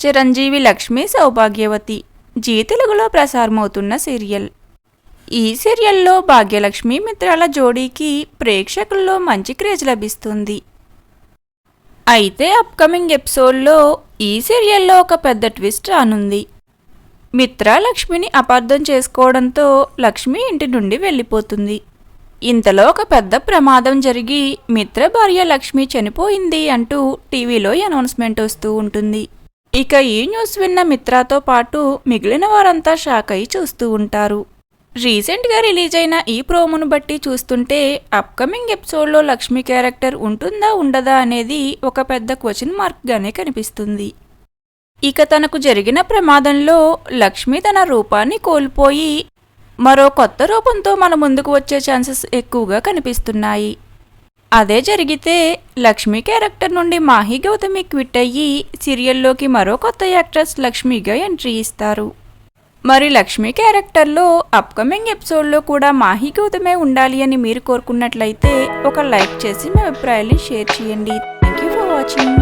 చిరంజీవి లక్ష్మి సౌభాగ్యవతి. G తెలుగులో ప్రసారమవుతున్న serial. ఈ సీరియల్లో భాగ్యలక్ష్మి మిత్రాల జోడీకి ప్రేక్షకుల్లో మంచి క్రేజ్ లభిస్తుంది. అయితే అప్కమింగ్ ఎపిసోడ్లో ఈ సీరియల్లో ఒక పెద్ద ట్విస్ట్ రానుంది. మిత్ర లక్ష్మిని అపార్థం చేసుకోవడంతో లక్ష్మి ఇంటి నుండి వెళ్ళిపోతుంది. ఇంతలో ఒక పెద్ద ప్రమాదం జరిగి మిత్ర భార్య లక్ష్మి చనిపోయింది అంటూ టీవీలో అనౌన్స్మెంట్ వస్తూ ఉంటుంది. ఇక ఈ న్యూస్ విన్న మిత్రాతో పాటు మిగిలిన వారంతా షాక్ అయి చూస్తూ ఉంటారు. రీసెంట్గా రిలీజ్ అయిన ఈ ప్రోమోను బట్టి చూస్తుంటే అప్కమింగ్ ఎపిసోడ్లో లక్ష్మి క్యారెక్టర్ ఉంటుందా ఉండదా అనేది ఒక పెద్ద క్వశ్చన్ మార్క్గానే కనిపిస్తుంది. ఇక తనకు జరిగిన ప్రమాదంలో లక్ష్మి తన రూపాన్ని కోల్పోయి మరో కొత్త రూపంతో మన ముందుకు వచ్చే ఛాన్సెస్ ఎక్కువగా కనిపిస్తున్నాయి. అదే జరిగితే లక్ష్మి క్యారెక్టర్ నుండి మాహి గౌతమి క్విట్ అయ్యి సీరియల్లోకి మరో కొత్త యాక్ట్రెస్ లక్ష్మిగా ఎంట్రీ ఇస్తారు. మరి లక్ష్మి క్యారెక్టర్లో అప్కమింగ్ ఎపిసోడ్లో కూడా మాహి గౌతమే ఉండాలి అని మీరు కోరుకున్నట్లయితే ఒక లైక్ చేసి మీ అభిప్రాయాన్ని షేర్ చేయండి. Thank you for watching